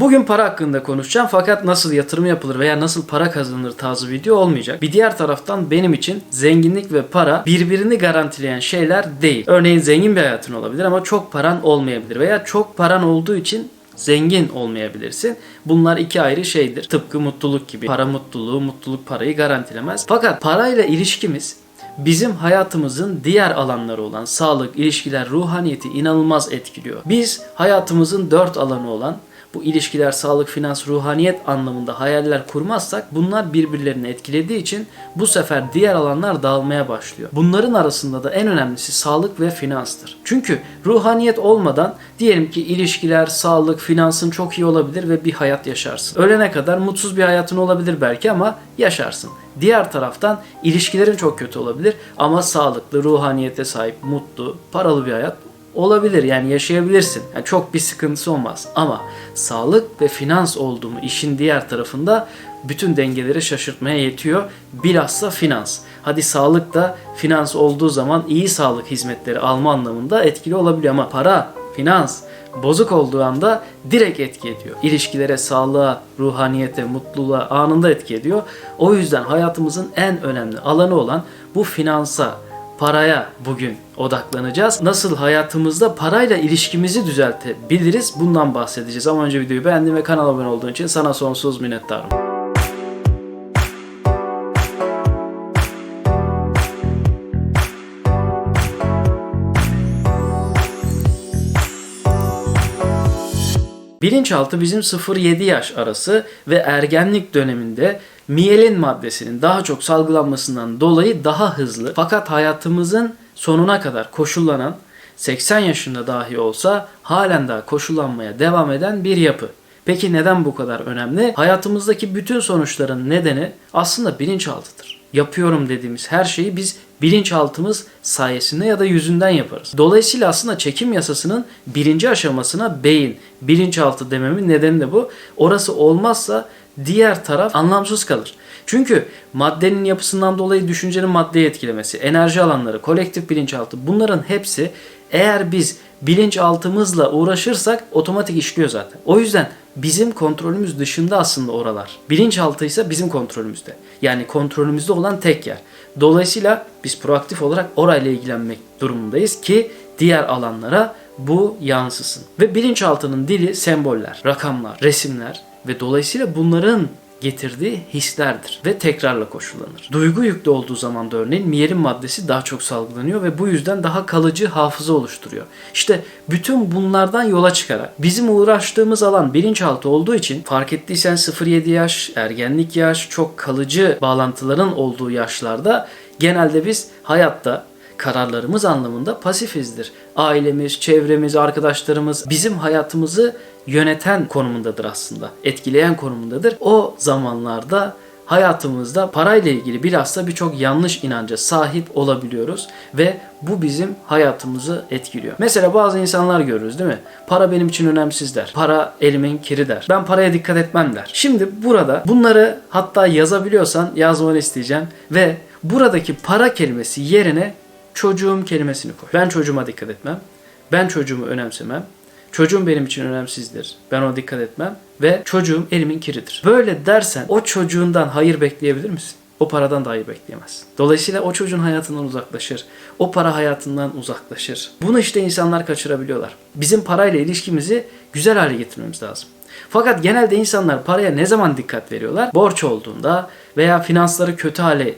Bugün para hakkında konuşacağım fakat nasıl yatırım yapılır veya nasıl para kazanılır tarzı video olmayacak. Bir diğer taraftan benim için zenginlik ve para birbirini garantileyen şeyler değil. Örneğin zengin bir hayatın olabilir ama çok paran olmayabilir veya çok paran olduğu için zengin olmayabilirsin. Bunlar iki ayrı şeydir. Tıpkı mutluluk gibi. Para mutluluğu, mutluluk parayı garantilemez. Fakat parayla ilişkimiz bizim hayatımızın diğer alanları olan sağlık, ilişkiler, ruhaniyeti inanılmaz etkiliyor. Biz hayatımızın dört alanı olan bu ilişkiler, sağlık, finans, ruhaniyet anlamında hayaller kurmazsak bunlar birbirlerini etkilediği için bu sefer diğer alanlar dağılmaya başlıyor. Bunların arasında da en önemlisi sağlık ve finanstır. Çünkü ruhaniyet olmadan diyelim ki ilişkiler, sağlık, finansın çok iyi olabilir ve bir hayat yaşarsın. Ölene kadar mutsuz bir hayatın olabilir belki ama yaşarsın. Diğer taraftan ilişkilerin çok kötü olabilir ama sağlıklı, ruhaniyete sahip, mutlu, paralı bir hayat olabilir yani yaşayabilirsin. Yani çok bir sıkıntısı olmaz ama sağlık ve finans olduğu işin diğer tarafında bütün dengeleri şaşırtmaya yetiyor. Bilhassa finans. Hadi sağlık da finans olduğu zaman iyi sağlık hizmetleri alma anlamında etkili olabiliyor ama para, finans bozuk olduğu anda direkt etki ediyor. İlişkilere, sağlığa, ruhaniyete, mutluluğa anında etki ediyor. O yüzden hayatımızın en önemli alanı olan bu finansa, paraya bugün odaklanacağız. Nasıl hayatımızda parayla ilişkimizi düzeltebiliriz bundan bahsedeceğiz. Ama önce videoyu beğendin ve kanala abone olduğun için sana sonsuz minnettarım. Bilinçaltı bizim 0-7 yaş arası ve ergenlik döneminde miyelin maddesinin daha çok salgılanmasından dolayı daha hızlı fakat hayatımızın sonuna kadar koşullanan 80 yaşında dahi olsa halen daha koşullanmaya devam eden bir yapı. Peki neden bu kadar önemli? Hayatımızdaki bütün sonuçların nedeni aslında bilinçaltıdır. Yapıyorum dediğimiz her şeyi biz bilinçaltımız sayesinde ya da yüzünden yaparız. Dolayısıyla aslında çekim yasasının birinci aşamasına beyin, bilinçaltı dememin nedeni de bu. Orası olmazsa diğer taraf anlamsız kalır. Çünkü maddenin yapısından dolayı düşüncenin maddeyi etkilemesi, enerji alanları, kolektif bilinçaltı bunların hepsi eğer biz bilinçaltımızla uğraşırsak otomatik işliyor zaten. O yüzden bizim kontrolümüz dışında aslında oralar. Bilinçaltı ise bizim kontrolümüzde. Yani kontrolümüzde olan tek yer. Dolayısıyla biz proaktif olarak orayla ilgilenmek durumundayız ki diğer alanlara bu yansısın. Ve bilinçaltının dili semboller, rakamlar, resimler ve dolayısıyla bunların getirdiği hislerdir ve tekrarla koşullanır. Duygu yüklü olduğu zaman da örneğin miyelin maddesi daha çok salgılanıyor ve bu yüzden daha kalıcı hafıza oluşturuyor. İşte bütün bunlardan yola çıkarak bizim uğraştığımız alan bilinçaltı olduğu için fark ettiysen 0-7 yaş, ergenlik yaş, çok kalıcı bağlantıların olduğu yaşlarda genelde biz hayatta kararlarımız anlamında pasifizdir. Ailemiz, çevremiz, arkadaşlarımız bizim hayatımızı yöneten konumundadır aslında. Etkileyen konumundadır. O zamanlarda hayatımızda parayla ilgili bilhassa birçok yanlış inanca sahip olabiliyoruz ve bu bizim hayatımızı etkiliyor. Mesela bazı insanlar görürüz değil mi? Para benim için önemsiz der. Para elimin kiri der. Ben paraya dikkat etmem der. Şimdi burada bunları hatta yazabiliyorsan yazmanı isteyeceğim ve buradaki para kelimesi yerine çocuğum kelimesini koy. Ben çocuğuma dikkat etmem. Ben çocuğumu önemsemem. Çocuğum benim için önemsizdir. Ben ona dikkat etmem ve çocuğum elimin kiridir. Böyle dersen o çocuğundan hayır bekleyebilir misin? O paradan da hayır bekleyemez. Dolayısıyla o çocuğun hayatından uzaklaşır. O para hayatından uzaklaşır. Bunu işte insanlar kaçırabiliyorlar. Bizim parayla ilişkimizi güzel hale getirmemiz lazım. Fakat genelde insanlar paraya ne zaman dikkat veriyorlar? Borç olduğunda veya finansları kötü hale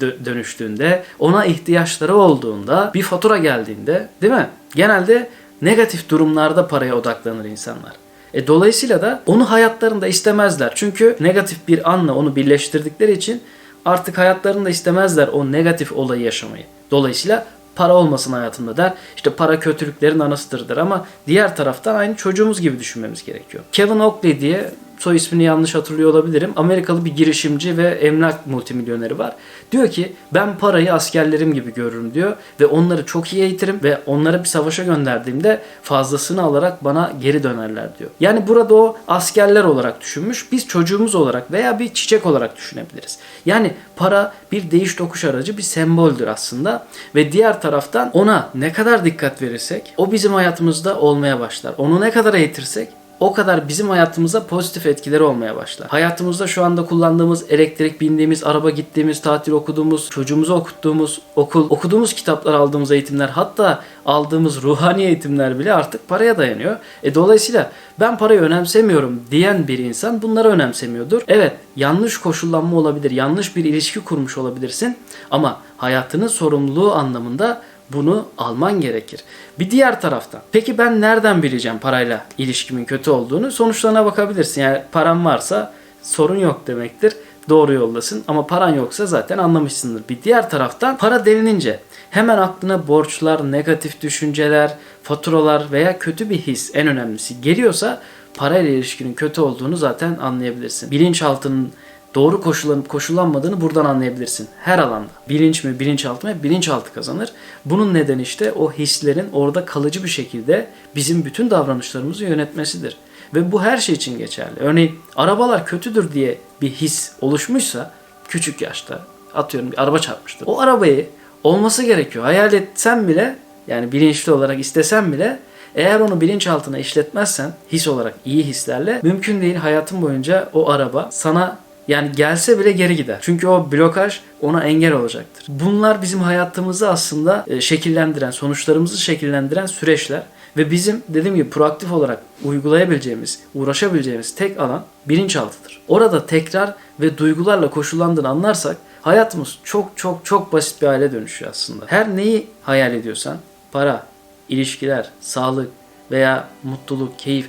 dönüştüğünde, ona ihtiyaçları olduğunda, bir fatura geldiğinde, değil mi? Genelde negatif durumlarda paraya odaklanır insanlar. E dolayısıyla da onu hayatlarında istemezler. Çünkü negatif bir anla onu birleştirdikleri için artık hayatlarında istemezler o negatif olayı yaşamayı. Dolayısıyla para olmasın hayatımda der. İşte para kötülüklerin anasıdır der ama diğer taraftan aynı çocuğumuz gibi düşünmemiz gerekiyor. Kevin Oakley diye soy ismini yanlış hatırlıyor olabilirim. Amerikalı bir girişimci ve emlak multimilyoneri var. Diyor ki ben parayı askerlerim gibi görürüm diyor ve onları çok iyi eğitirim ve onları bir savaşa gönderdiğimde fazlasını alarak bana geri dönerler diyor. Yani burada o askerler olarak düşünmüş. Biz çocuğumuz olarak veya bir çiçek olarak düşünebiliriz. Yani para bir değiş tokuş aracı bir semboldür aslında ve diğer taraftan ona ne kadar dikkat verirsek o bizim hayatımızda olmaya başlar. Onu ne kadar eğitirsek o kadar bizim hayatımıza pozitif etkileri olmaya başlar. Hayatımızda şu anda kullandığımız elektrik, bindiğimiz araba, gittiğimiz tatil okuduğumuz, çocuğumuzu okuttuğumuz okul, okuduğumuz kitaplar, aldığımız eğitimler, hatta aldığımız ruhani eğitimler bile artık paraya dayanıyor. E dolayısıyla ben parayı önemsemiyorum diyen bir insan bunları önemsemiyordur. Evet, yanlış koşullanma olabilir, yanlış bir ilişki kurmuş olabilirsin ama hayatının sorumluluğu anlamında bunu alman gerekir. Bir diğer taraftan peki ben nereden bileceğim parayla ilişkimin kötü olduğunu? Sonuçlarına bakabilirsin. Yani paran varsa sorun yok demektir. Doğru yoldasın ama paran yoksa zaten anlamışsındır. Bir diğer taraftan para denilince hemen aklına borçlar, negatif düşünceler, faturalar veya kötü bir his en önemlisi geliyorsa parayla ilişkinin kötü olduğunu zaten anlayabilirsin. Bilinçaltının doğru koşullanıp koşullanmadığını buradan anlayabilirsin. Her alanda. Bilinç mi, bilinçaltı mı? Bilinçaltı kazanır. Bunun nedeni işte o hislerin orada kalıcı bir şekilde bizim bütün davranışlarımızı yönetmesidir. Ve bu her şey için geçerli. Örneğin arabalar kötüdür diye bir his oluşmuşsa küçük yaşta atıyorum bir araba çarpmıştır. O arabayı olması gerekiyor. Hayal etsen bile yani bilinçli olarak istesen bile eğer onu bilinçaltına işletmezsen his olarak iyi hislerle mümkün değil hayatın boyunca o araba sana yani gelse bile geri gider. Çünkü o blokaj ona engel olacaktır. Bunlar bizim hayatımızı aslında e, şekillendiren, sonuçlarımızı şekillendiren süreçler. Ve bizim dediğim gibi proaktif olarak uygulayabileceğimiz, uğraşabileceğimiz tek alan bilinçaltıdır. Orada tekrar ve duygularla koşullandığını anlarsak hayatımız çok çok çok basit bir hale dönüşüyor aslında. Her neyi hayal ediyorsan, para, ilişkiler, sağlık veya mutluluk, keyif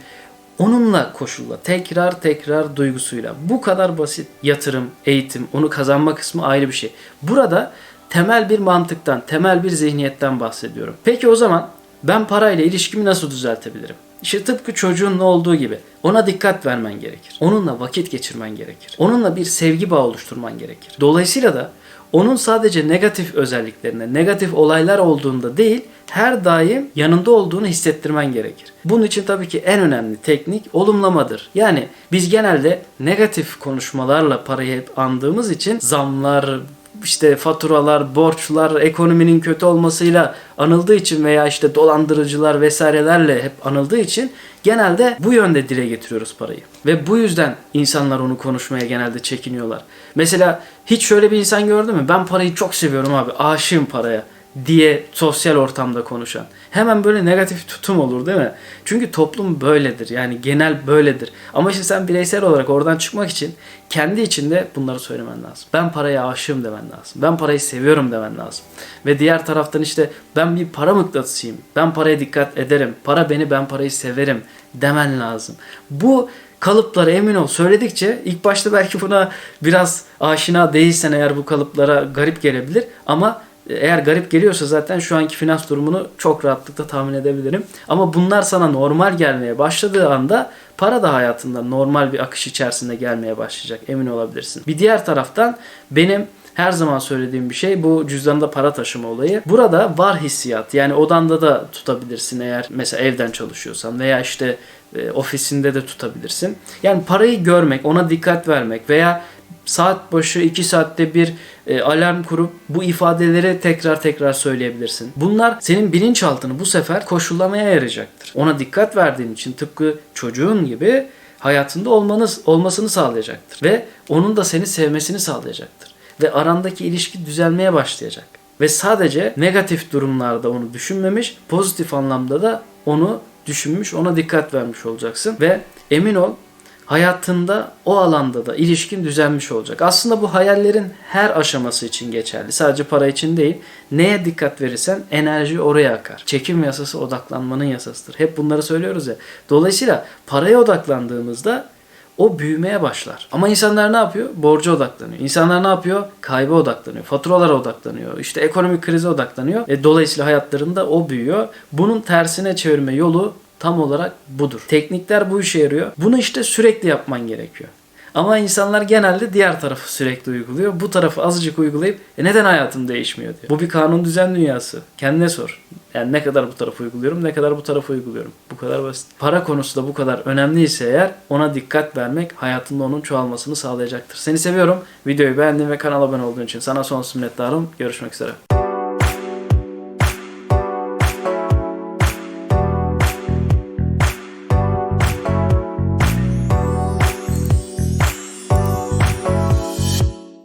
Onunla koşulla, tekrar tekrar duygusuyla. Bu kadar basit. Yatırım, eğitim, onu kazanma kısmı ayrı bir şey. Burada temel bir mantıktan, temel bir zihniyetten bahsediyorum. Peki o zaman ben parayla ilişkimi nasıl düzeltebilirim? İşte tıpkı çocuğun ne olduğu gibi ona dikkat vermen gerekir. Onunla vakit geçirmen gerekir. Onunla bir sevgi bağı oluşturman gerekir. Dolayısıyla da onun sadece negatif özelliklerine, negatif olaylar olduğunda değil, her daim yanında olduğunu hissettirmen gerekir. Bunun için tabii ki en önemli teknik olumlamadır. Yani biz genelde negatif konuşmalarla parayı hep andığımız için zamlar, işte faturalar, borçlar, ekonominin kötü olmasıyla anıldığı için veya işte dolandırıcılar vesairelerle hep anıldığı için genelde bu yönde dile getiriyoruz parayı. Ve bu yüzden insanlar onu konuşmaya genelde çekiniyorlar. Mesela hiç şöyle bir insan gördün mü? Ben parayı çok seviyorum abi, aşığım paraya diye sosyal ortamda konuşan. Hemen böyle negatif tutum olur değil mi? Çünkü toplum böyledir. Yani genel böyledir. Ama işte sen bireysel olarak oradan çıkmak için kendi içinde bunları söylemen lazım. Ben paraya aşığım demen lazım. Ben parayı seviyorum demen lazım. Ve diğer taraftan işte ben bir para mıknatısıyım. Ben paraya dikkat ederim. Para beni ben parayı severim demen lazım. Bu kalıplara emin ol söyledikçe ilk başta belki buna biraz aşina değilsen eğer bu kalıplara garip gelebilir ama eğer garip geliyorsa zaten şu anki finans durumunu çok rahatlıkla tahmin edebilirim. Ama bunlar sana normal gelmeye başladığı anda para da hayatında normal bir akış içerisinde gelmeye başlayacak. Emin olabilirsin. Bir diğer taraftan benim her zaman söylediğim bir şey bu cüzdanda para taşıma olayı. Burada var hissiyat. Yani odanda da tutabilirsin eğer mesela evden çalışıyorsan veya işte e, ofisinde de tutabilirsin. Yani parayı görmek, ona dikkat vermek veya saat başı 2 saatte bir e, alarm kurup bu ifadeleri tekrar tekrar söyleyebilirsin. Bunlar senin bilinçaltını bu sefer koşullamaya yarayacaktır. Ona dikkat verdiğin için tıpkı çocuğun gibi hayatında olmanız olmasını sağlayacaktır ve onun da seni sevmesini sağlayacaktır ve arandaki ilişki düzelmeye başlayacak. Ve sadece negatif durumlarda onu düşünmemiş, pozitif anlamda da onu düşünmüş, ona dikkat vermiş olacaksın ve emin ol hayatında o alanda da ilişkin düzelmiş olacak. Aslında bu hayallerin her aşaması için geçerli. Sadece para için değil. Neye dikkat verirsen enerji oraya akar. Çekim yasası odaklanmanın yasasıdır. Hep bunları söylüyoruz ya. Dolayısıyla paraya odaklandığımızda o büyümeye başlar. Ama insanlar ne yapıyor? Borca odaklanıyor. İnsanlar ne yapıyor? Kayba odaklanıyor. Faturalara odaklanıyor. İşte ekonomik krize odaklanıyor. E, dolayısıyla hayatlarında o büyüyor. Bunun tersine çevirme yolu tam olarak budur. Teknikler bu işe yarıyor. Bunu işte sürekli yapman gerekiyor. Ama insanlar genelde diğer tarafı sürekli uyguluyor. Bu tarafı azıcık uygulayıp e neden hayatım değişmiyor diyor. Bu bir kanun düzen dünyası. Kendine sor. Yani ne kadar bu tarafı uyguluyorum, ne kadar bu tarafı uyguluyorum. Bu kadar basit. Para konusu da bu kadar önemliyse eğer ona dikkat vermek hayatında onun çoğalmasını sağlayacaktır. Seni seviyorum. Videoyu beğendiğin ve kanala abone olduğun için sana sonsuz minnettarım. Görüşmek üzere.